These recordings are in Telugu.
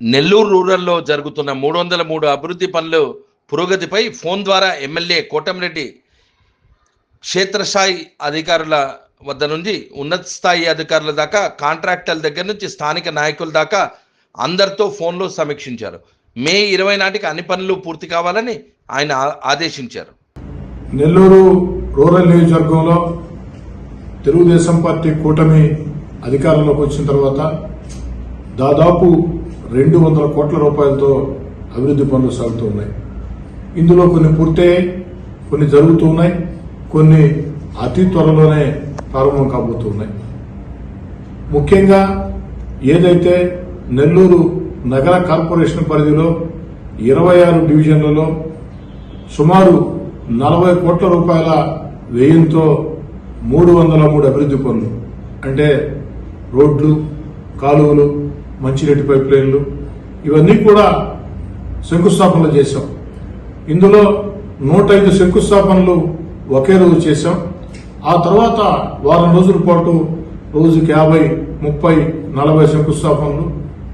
నెల్లూరు రూరల్లో జరుగుతున్న మూడు వందల మూడు అభివృద్ధి పనులు పురోగతిపై ఫోన్ ద్వారా ఎమ్మెల్యే కోటమిరెడ్డి క్షేత్రస్థాయి అధికారుల వద్ద నుంచి ఉన్నత స్థాయి అధికారుల దాకా కాంట్రాక్టర్ల దగ్గర నుంచి స్థానిక నాయకుల దాకా అందరితో ఫోన్లో సమీక్షించారు. మే ఇరవై నాటికి అన్ని పనులు పూర్తి కావాలని ఆయన ఆదేశించారు. నెల్లూరు రూరల్ నియోజకవర్గంలో తెలుగుదేశం పార్టీ కూటమి అధికారంలోకి వచ్చిన తర్వాత దాదాపు రెండు వందల కోట్ల రూపాయలతో అభివృద్ధి పనులు సాగుతూ ఉన్నాయి. ఇందులో కొన్ని పూర్తయ్యాయి కొన్ని జరుగుతూ ఉన్నాయి. కొన్ని అతి త్వరలోనే ప్రారంభం కాబోతూ ఉన్నాయి. ముఖ్యంగా ఏదైతే నెల్లూరు నగర కార్పొరేషన్ పరిధిలో ఇరవై ఆరు డివిజన్లలో సుమారు నలభై కోట్ల రూపాయల వ్యయంతో మూడు వందల మూడు అభివృద్ధి పనులు అంటే రోడ్లు కాలువలు మంచినీటి పైప్ లైన్లు ఇవన్నీ కూడా శంకుస్థాపనలు చేశాం. ఇందులో నూట ఐదు శంకుస్థాపనలు ఒకే రోజు చేశాం. ఆ తర్వాత వారం రోజుల పాటు రోజుకి యాభై ముప్పై నలభై శంకుస్థాపనలు.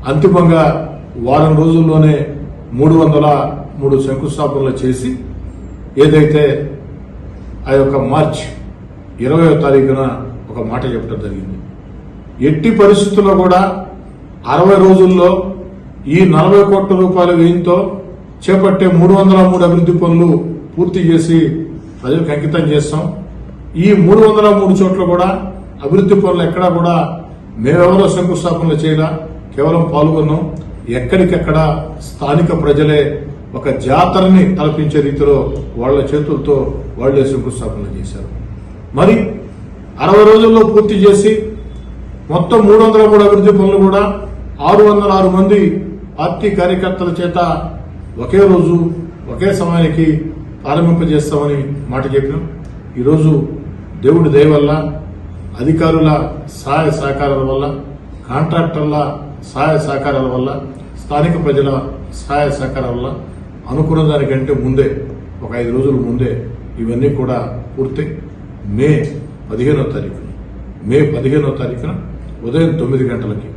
అంతిమంగా వారం రోజుల్లోనే మూడు వందల మూడు శంకుస్థాపనలు చేసి ఏదైతే ఆ యొక్క మార్చ్ ఇరవయో తారీఖున ఒక మాట చెప్పడం జరిగింది. ఎట్టి పరిస్థితుల్లో కూడా అరవై రోజుల్లో ఈ నలభై కోట్ల రూపాయల వ్యయంతో చేపట్టే మూడు వందల మూడు అభివృద్ధి పనులు పూర్తి చేసి ప్రజలకు అంకితం చేస్తాం. ఈ మూడు వందల మూడు చోట్ల కూడా అభివృద్ధి పనులు ఎక్కడా కూడా మేమెవరో శంకుస్థాపనలు చేయలా. కేవలం పాల్గొన్నాం. ఎక్కడికెక్కడ స్థానిక ప్రజలే ఒక జాతరని తలపించే రీతిలో వాళ్ళ చేతులతో వాళ్ళే శంకుస్థాపనలు చేశారు. మరి అరవై రోజుల్లో పూర్తి చేసి మొత్తం మూడు వందల మూడు అభివృద్ధి పనులు కూడా ఆరు వందల ఆరు మంది పార్టీ కార్యకర్తల చేత ఒకే రోజు ఒకే సమయానికి ప్రారంభింపజేస్తామని మాట చెప్పినాం. ఈరోజు దేవుడి దయ వల్ల అధికారుల సహాయ సహకారాల వల్ల కాంట్రాక్టర్ల సహాయ సహకారాల వల్ల స్థానిక ప్రజల సహాయ సహకారాల వల్ల అనుకున్న దానికంటే ముందే ఒక ఐదు రోజుల ముందే ఇవన్నీ కూడా పూర్తి మే పదిహేనో తారీఖున. మే పదిహేనో తారీఖున ఉదయం తొమ్మిది గంటలకి.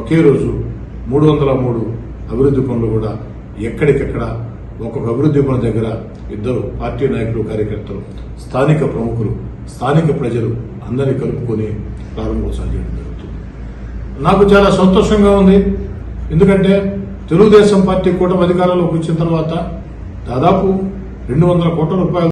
ఒకే రోజు మూడు వందల మూడు అభివృద్ధి పనులు కూడా ఎక్కడికెక్కడ ఒక్కొక్క అభివృద్ధి పనుల దగ్గర ఇద్దరు పార్టీ నాయకులు కార్యకర్తలు స్థానిక ప్రముఖులు స్థానిక ప్రజలు అందరినీ కలుపుకొని ప్రారంభోత్సవం చేయడం జరుగుతుంది. నాకు చాలా సంతోషంగా ఉంది. ఎందుకంటే తెలుగుదేశం పార్టీ కూటమి అధికారంలోకి వచ్చిన తర్వాత దాదాపు రెండు వందల కోట్ల రూపాయలు